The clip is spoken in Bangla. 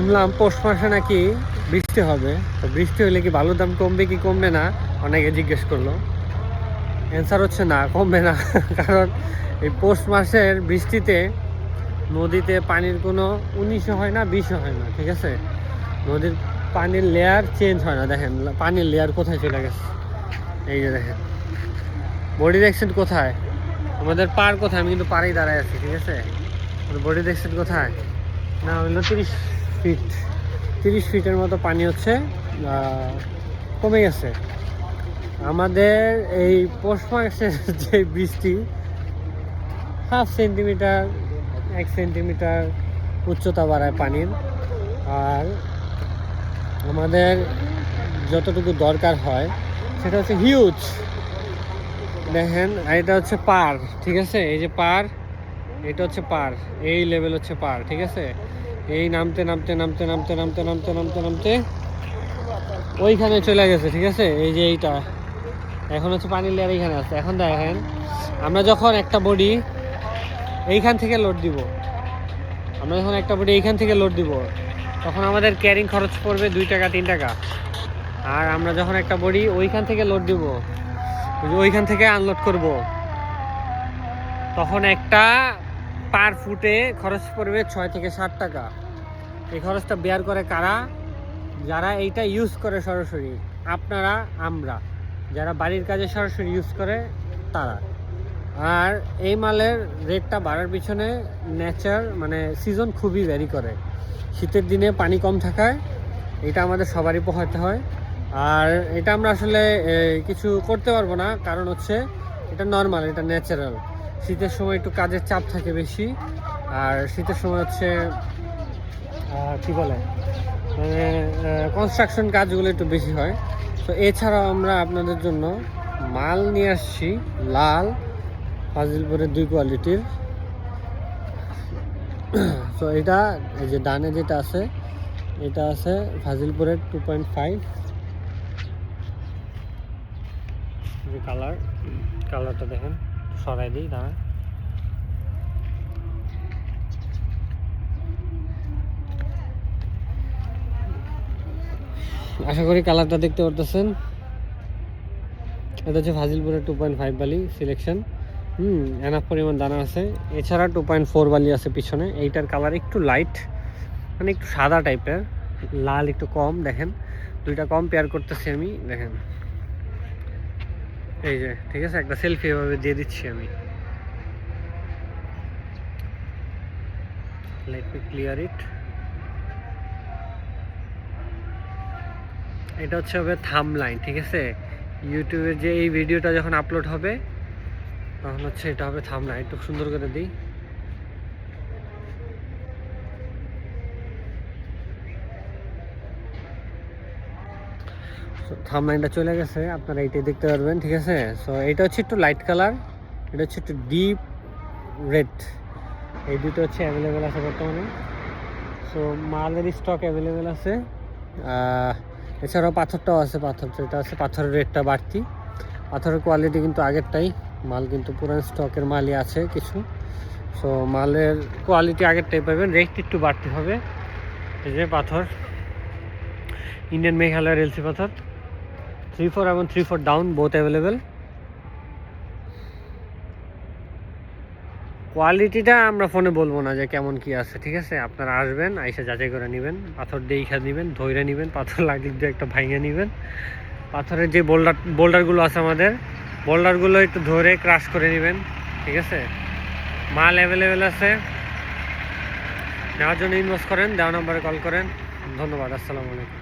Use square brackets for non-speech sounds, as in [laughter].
শুনলাম পৌষ মাসে নাকি বৃষ্টি হবে। তো বৃষ্টি হলে কি বালুর দাম কমবে কি কমবে না? অনেকে জিজ্ঞেস করল। অ্যান্সার হচ্ছে না, কমবে না। [laughs] কারণ এই পৌষ মাসের বৃষ্টিতে নদীতে পানির কোনো উনিশও হয় না, বিশও হয় না, ঠিক আছে? নদীর পানির লেয়ার চেঞ্জ হয় না, দেখেন, পানির লেয়ার কোথায় চলে গেছে? এই যে দেখেন। বডি দেখছেন কোথায়? আমাদের পার কোথায়? আমি কিন্তু পাড়েই দাঁড়ায় আছি, ঠিক আছে? বডি দেখছেন কোথায়? না হলো তিরিশ। ফিট, তিরিশ ফিটের মতো পানি হচ্ছে কমে গেছে আমাদের এই পৌষ মাসের [laughs] যে বৃষ্টি, হাফ সেন্টিমিটার, এক সেন্টিমিটার উচ্চতা বাড়ায় পানির। আর আমাদের যতটুকু দরকার হয়, সেটা হচ্ছে হিউজ দেখেন এটা হচ্ছে পার, ঠিক আছে? এই যে পার, এটা হচ্ছে পার, এই লেভেল হচ্ছে পার, ঠিক আছে? এই নামতে নামতে নামতে নামতে নামতে নামতে নামতে নামতে ওইখানে চলে গেছে, ঠিক আছে? এই যে এইটা। এখন হচ্ছে পানির লেয়ার এইখানে আছে। এখন দেখেন, আমরা যখন একটা বডি এইখান থেকে লোড দিব, আমরা যখন একটা বডি এইখান থেকে লোড দিব, তখন আমাদের ক্যারিং খরচ পড়বে দুই টাকা, তিন টাকা। আর আমরা যখন একটা বডি ওইখান থেকে লোড দিব ওইখান থেকে আনলোড করব, তখন একটা পার ফুটে খরচ পড়বে ছয় থেকে ষাট টাকা। এই খরচটা বেয়ার করে কারা? যারা এইটা ইউজ করে সরাসরি, আপনারা, আমরা। যারা বাড়ির কাজে সরাসরি ইউজ করে, তারা। আর এই মালের রেটটা বাড়ার পিছনে নেচার মানে সিজন খুবই ভ্যারি করে। শীতের দিনে পানি কম থাকায়, এটা আমাদের সবারই পোহাতে হয়। আর এটা আমরা আসলে কিছু করতে পারব না। কারণ হচ্ছে, এটা নর্মাল এটা ন্যাচারাল শীতের সময় একটু কাজের চাপ থাকে বেশি। আর শীতের সময় হচ্ছে কি বলে? মানে কনস্ট্রাকশন কাজগুলো একটু বেশি হয়। তো এছাড়াও আমরা আপনাদের জন্য মাল নিয়ে আসছি, লাল, ফাজিলপুরের দুই কোয়ালিটির তো এটা, এই যে ডানে যেটা আছে, এটা আছে ফাজিলপুরের টু পয়েন্ট ফাইভ কালার কালারটা দেখেন। সরাই দিই আশা করি কালারটা দেখতে পারতেছেন। এটা হচ্ছে ফাজিলপুরের টু পয়েন্ট ফাইভ বালি সিলেকশন হুম এনাফ পরিমাণ দানা আছে। এছাড়া টু পয়েন্ট ফোর বালি আছে পিছনে। এইটার কালার একটু লাইট মানে একটু সাদা টাইপের লাল একটু কম, দেখেন। দুইটা কম পেয়ার করতেছি আমি, দেখেন। এই যে, ঠিক আছে? একটা সেলফি এভাবে দিয়ে দিচ্ছি আমি। লেট মি ক্লিয়ার ইট এটা হচ্ছে হবে থাম লাইন ঠিক আছে? ইউটিউবে যে এই ভিডিওটা যখন আপলোড হবে, তখন হচ্ছে এটা হবে থাম লাইন একটু সুন্দর করে দিই। থাম লাইনটা চলে গেছে, আপনারা এইটাই দেখতে পারবেন, ঠিক আছে? সো এটা হচ্ছে একটু লাইট কালার এটা হচ্ছে একটু ডিপ রেড এই দুটো হচ্ছে অ্যাভেলেবেল আছে বর্তমানে। সো মালের স্টক অ্যাভেলেবেল আছে এছাড়াও পাথরটাও আছে, পাথর যেটা আছে, পাথরের রেটটা বাড়তি। পাথরের কোয়ালিটি কিন্তু আগেরটাই, মাল কিন্তু পুরান স্টকের মালই আছে কিছু। সো মালের কোয়ালিটি আগেরটাই পাবেন রেট একটু বাড়তি হবে। এই যে পাথর ইন্ডিয়ান মেঘালয়ের এলসি পাথর। থ্রি ফোর এবং three four down both available কোয়ালিটিটা আমরা ফোনে বলব না যে কেমন কি আছে, ঠিক আছে? আপনারা আসবেন, আইসা যাচাই করে নেবেন, পাথর দিয়ে খা নেবেন ধৈরে নেবেন, পাথর লাগলে দিয়ে একটা ভাঙে নেবেন। পাথরের যে বোল্ডার বোল্ডারগুলো আছে আমাদের বোল্ডারগুলো একটু ধরে ক্রাশ করে নেবেন, ঠিক আছে? মাল অ্যাভেলেবেল আছে। নেওয়ার জন্য ইনভেস্ট করেন, দেওয়া নম্বরে কল করেন। ধন্যবাদ, আসসালামু আলাইকুম।